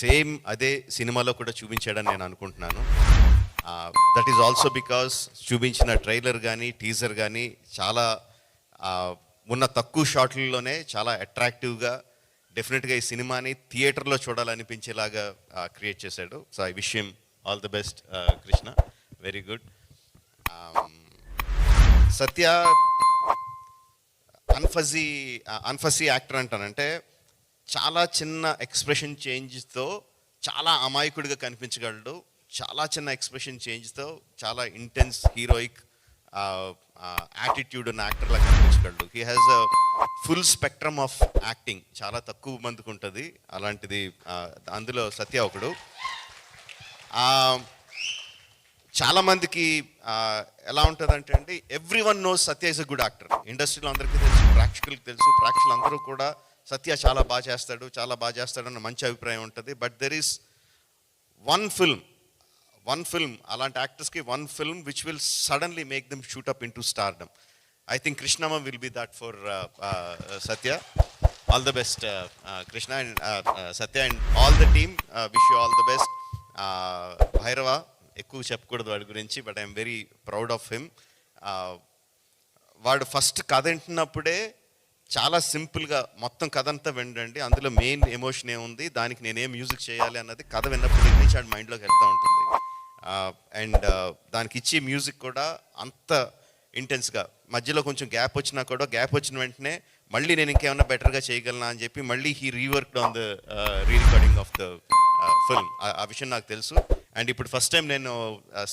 Same అదే సినిమాలో కూడా చూపించాడని నేను అనుకుంటున్నాను. దట్ ఈస్ ఆల్సో బికాస్ చూపించిన ట్రైలర్ కానీ టీజర్ కానీ చాలా ఉన్న తక్కువ షాట్లలోనే చాలా అట్రాక్టివ్గా డెఫినెట్గా ఈ సినిమాని థియేటర్లో చూడాలనిపించేలాగా క్రియేట్ చేశాడు. So I wish him all the best Krishna very good Satya అన్ఫజీ అన్ఫజీ యాక్టర్ అంటానంటే చాలా చిన్న ఎక్స్ప్రెషన్ చేంజ్తో చాలా అమాయకుడిగా కనిపించగలడు. చాలా చిన్న ఎక్స్ప్రెషన్ చేంజ్తో చాలా ఇంటెన్స్ హీరోయిక్ యాటిట్యూడ్ ఉన్న యాక్టర్లా కనిపించగలడు. He has a full spectrum of acting చాలా తక్కువ మందికి ఉంటుంది. అలాంటిది అందులో సత్య ఒకడు. చాలామందికి చాలా మందికి అంటే ఎలా ఉంటుందంటే అండి everyone knows Satya is a good actor ఇండస్ట్రీలో అందరికీ తెలుసు ప్రేక్షకులకు తెలుసు ప్రేక్షకులు అందరూ కూడా సత్య చాలా బాగా చేస్తాడు చాలా బాగా చేస్తాడు అన్న మంచి అభిప్రాయం ఉంటుంది. But there is one film one film అలాంటి యాక్టర్స్కి one film which will suddenly make them shoot up into stardom I think Krishnamma will be that for Satya all the best Krishna and Satya and all the team wish you all the best Bhairava ఎక్కువ చెప్పకూడదు వాడి గురించి but I'm very proud of him వాడు first కథ వింటున్నప్పుడే చాలా సింపుల్గా మొత్తం కథ అంతా వినండి. అందులో మెయిన్ ఎమోషన్ ఏముంది? దానికి నేనేం మ్యూజిక్ చేయాలి అన్నది కథ విన్నప్పుడు నుంచి ఆడి మైండ్లోకి వెళ్తూ ఉంటుంది. అండ్ దానికి ఇచ్చే మ్యూజిక్ కూడా అంత ఇంటెన్స్గా మధ్యలో కొంచెం గ్యాప్ వచ్చినా కూడా గ్యాప్ వచ్చిన వెంటనే మళ్ళీ నేను ఇంకేమైనా బెటర్గా చేయగలనా అని చెప్పి మళ్ళీ he rework on the re recording of the film. ఆ విషయం నాకు తెలుసు. అండ్ ఇప్పుడు ఫస్ట్ టైం నేను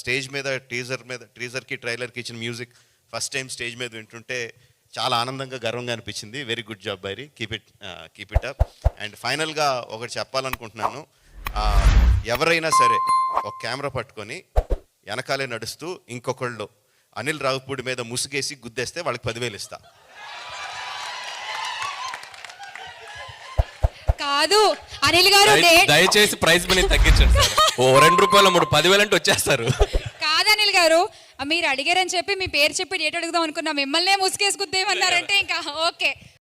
స్టేజ్ మీద టీజర్ మీద టీజర్కి ట్రైలర్కి ఇచ్చిన మ్యూజిక్ ఫస్ట్ టైం స్టేజ్ మీద వింటుంటే చాలా ఆనందంగా గర్వంగా అనిపించింది. Very good job Bairi keep it keep it up and ఫైనల్గా ఒకటి చెప్పాలనుకుంటున్నాను. ఎవరైనా సరే ఒక కెమెరా పట్టుకొని వెనకాలే నడుస్తూ ఇంకొకళ్ళు అనిల్ రావుపూడి మీద ముసుగేసి గుద్దేస్తే వాళ్ళకి పదివేలు ఇస్తా. కాదు. అనిల్ గారు దయచేసి ప్రైస్ మనీ తగ్గించండి ఓ రెండు రూపాయలు మూడు పదివేలు అంటే వచ్చేస్తారు. కాదు అనిల్ గారు. మీరు అడిగారని చెప్పి మీ పేరు చెప్పి డేట్ అడుగుదాం అనుకున్నా. మిమ్మల్నే ముసుగేసుకుద్దేమన్నారంటే ఇంకా ఓకే.